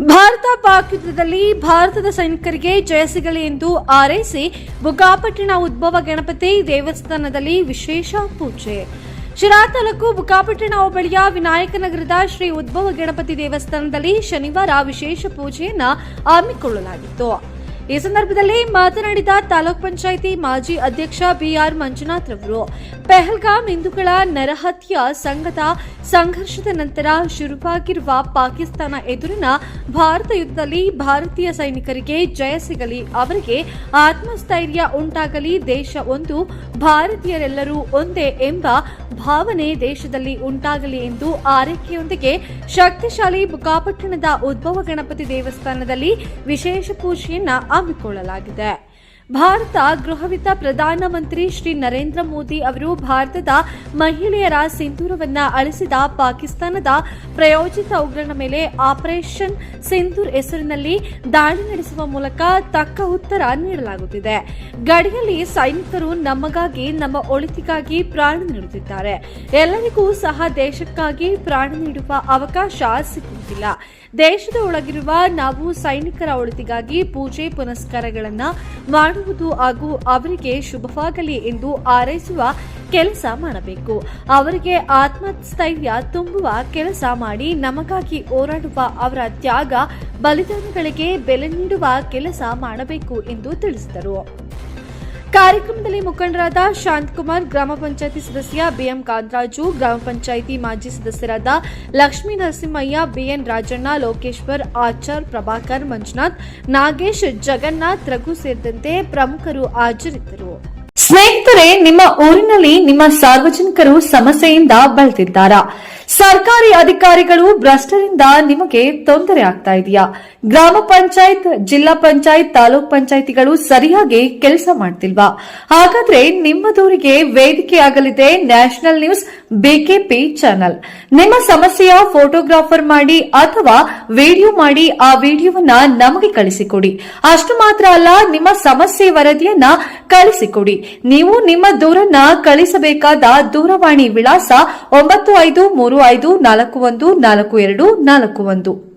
ಭಾರತ ಪಾಕ್ ಯುದ್ಧದಲ್ಲಿ ಭಾರತದ ಸೈನಿಕರಿಗೆ ಜಯ ಸಿಗಲಿ ಎಂದು ಆರೈಸಿ ಬುಕ್ಕಾಪಟ್ಟಿನ ಉದ್ಭವ ಗಣಪತಿ ದೇವಸ್ಥಾನದಲ್ಲಿ ವಿಶೇಷ ಪೂಜೆ. ಶಿರಾ ತಾಲೂಕು ಬುಕ್ಕಾಪಟ್ಟಣ ಹೋಬಳಿಯ ವಿನಾಯಕನಗರದ ಶ್ರೀ ಉದ್ಭವ ಗಣಪತಿ ದೇವಸ್ಥಾನದಲ್ಲಿ ಶನಿವಾರ ವಿಶೇಷ ಪೂಜೆಯನ್ನು ಹಮ್ಮಿಕೊಳ್ಳಲಾಗಿತ್ತು. ಈ ಸಂದರ್ಭದಲ್ಲಿ ಮಾತನಾಡಿದ ತಾಲೂಕ್ ಪಂಚಾಯಿತಿ ಮಾಜಿ ಅಧ್ಯಕ್ಷ ಬಿಆರ್ ಮಂಜುನಾಥ್ ರವರು ಪೆಹಲ್ಗಾಮ್ ಹಿಂದೂಗಳ ನರಹತ್ಯ ಸಂಘದ ಸಂಘರ್ಷದ ನಂತರ ಶುರುವಾಗಿರುವ ಪಾಕಿಸ್ತಾನ ಎದುರಿನ ಭಾರತ ಯುದ್ಧದಲ್ಲಿ ಭಾರತೀಯ ಸೈನಿಕರಿಗೆ ಜಯ ಸಿಗಲಿ, ಅವರಿಗೆ ಆತ್ಮಸ್ಥೈರ್ಯ ಉಂಟಾಗಲಿ, ದೇಶ ಒಂದು, ಭಾರತೀಯರೆಲ್ಲರೂ ಒಂದೇ ಎಂಬ ಭಾವನೆ ದೇಶದಲ್ಲಿ ಉಂಟಾಗಲಿ ಎಂದು ಆರೈಕೆಯೊಂದಿಗೆ ಶಕ್ತಿಶಾಲಿ ಬುಕಾಪಟ್ಟಣದ ಉದ್ಭವ ಗಣಪತಿ ದೇವಸ್ಥಾನದಲ್ಲಿ ವಿಶೇಷ ಪೂಜೆಯನ್ನ ಹಮ್ಮಿಕೊಳ್ಳಲಾಗಿದೆ. ಭಾರತ ಗೃಹವಿತ ಪ್ರಧಾನಮಂತ್ರಿ ಶ್ರೀ ನರೇಂದ್ರ ಮೋದಿ ಅವರು ಭಾರತದ ಮಹಿಳೆಯರ ಸಿಂಧೂರವನ್ನ ಅಳಿಸಿದ ಪಾಕಿಸ್ತಾನದ ಪ್ರಯೋಜಿತ ಉಗ್ರನ ಮೇಲೆ ಆಪರೇಷನ್ ಸಿಂಧೂರ್ ಹೆಸರಿನಲ್ಲಿ ದಾಳಿ ನಡೆಸುವ ಮೂಲಕ ತಕ್ಕ ಉತ್ತರ ನೀಡಲಾಗುತ್ತಿದೆ. ಗಡಿಯಲ್ಲಿ ಸೈನಿಕರು ನಮಗಾಗಿ, ನಮ್ಮ ಒಳಿತಿಗಾಗಿ ಪ್ರಾಣ ನೀಡುತ್ತಿದ್ದಾರೆ. ಎಲ್ಲರಿಗೂ ಸಹ ದೇಶಕ್ಕಾಗಿ ಪ್ರಾಣ ನೀಡುವ ಅವಕಾಶ ಸಿಗುವುದಿಲ್ಲ. ದೇಶದ ಒಳಗಿರುವ ನಾವು ಸೈನಿಕರ ಒಳಿತಿಗಾಗಿ ಪೂಜೆ ಪುನಸ್ಕಾರಗಳನ್ನು ಮಾಡುವುದು ಹಾಗೂ ಅವರಿಗೆ ಶುಭವಾಗಲಿ ಎಂದು ಆರೈಸುವ ಕೆಲಸ ಮಾಡಬೇಕು. ಅವರಿಗೆ ಆತ್ಮಸ್ಥೈರ್ಯ ತುಂಬುವ ಕೆಲಸ ಮಾಡಿ ನಮಗಾಗಿ ಹೋರಾಡುವ ಅವರ ತ್ಯಾಗ, ಬಲಿದಾನಗಳಿಗೆ ಬೆಲೆ ನೀಡುವ ಕೆಲಸ ಮಾಡಬೇಕು ಎಂದು ತಿಳಿಸಿದರು. ಕಾರ್ಯಕ್ರಮದಲ್ಲಿ ಮುಖಂಡರಾದ ಶಾಂತಕುಮಾರ್ ಗ್ರಾಮ ಪಂಚಾಯಿತಿ ಸದಸ್ಯ ಬಿಎಂ ಕಾಂತರಾಜು, ಗ್ರಾಮ ಪಂಚಾಯಿತಿ ಮಾಜಿ ಸದಸ್ಯರಾದ ಲಕ್ಷ್ಮೀ ನರಸಿಂಹಯ್ಯ, ಬಿಎನ್ ರಾಜಣ್ಣ, ಲೋಕೇಶ್ವರ್, ಆಚಾರ್ ಪ್ರಭಾಕರ್, ಮಂಜುನಾಥ್, ನಾಗೇಶ್, ಜಗನ್ನಾಥ್ ರಘು ಸೇರಿದಂತೆ ಪ್ರಮುಖರು ಹಾಜರಿದ್ದರು. ಸ್ನೇಹಿತರೆ, ನಿಮ್ಮ ಊರಿನಲ್ಲಿ ನಿಮ್ಮ ಸಾರ್ವಜನಿಕರು ಸಮಸ್ಯೆಯಿಂದ ಬಳಲಿದ್ದಾರಾ. ಸರ್ಕಾರಿ ಅಧಿಕಾರಿಗಳು ಭ್ರಷ್ಟರಿಂದ ನಿಮಗೆ ತೊಂದರೆ ಆಗ್ತಾ ಇದೆಯಾ? ಗ್ರಾಮ ಪಂಚಾಯತ್, ಜಿಲ್ಲಾ ಪಂಚಾಯತ್, ತಾಲೂಕ್ ಪಂಚಾಯತಿಗಳು ಸರಿಯಾಗಿ ಕೆಲಸ ಮಾಡ್ತಿಲ್ವಾ? ಹಾಗಾದ್ರೆ ನಿಮ್ಮ ದೂರಿಗೆ ವೇದಿಕೆಯಾಗಲಿದೆ ನ್ಯಾಷನಲ್ ನ್ಯೂಸ್ ಬಿಕೆಪಿ ಚಾನಲ್. ನಿಮ್ಮ ಸಮಸ್ಯೆಯ ಫೋಟೋಗ್ರಾಫರ್ ಮಾಡಿ ಅಥವಾ ವಿಡಿಯೋ ಮಾಡಿ ಆ ವಿಡಿಯೋವನ್ನ ನಮಗೆ ಕಳಿಸಿಕೊಡಿ. ಅಷ್ಟು ಮಾತ್ರ ಅಲ್ಲ, ನಿಮ್ಮ ಸಮಸ್ಯೆ ವರದಿಯನ್ನ ಕಳಿಸಿಕೊಡಿ. ನೀವು ನಿಮ್ಮ ದೂರನ್ನ ಕಳಿಸಬೇಕಾದ ದೂರವಾಣಿ ವಿಳಾಸ ಒಂಬತ್ತು ಐದು ಮೂರು ಐದು ನಾಲ್ಕು ಒಂದು ನಾಲ್ಕು ಎರಡು ನಾಲ್ಕು ಒಂದು.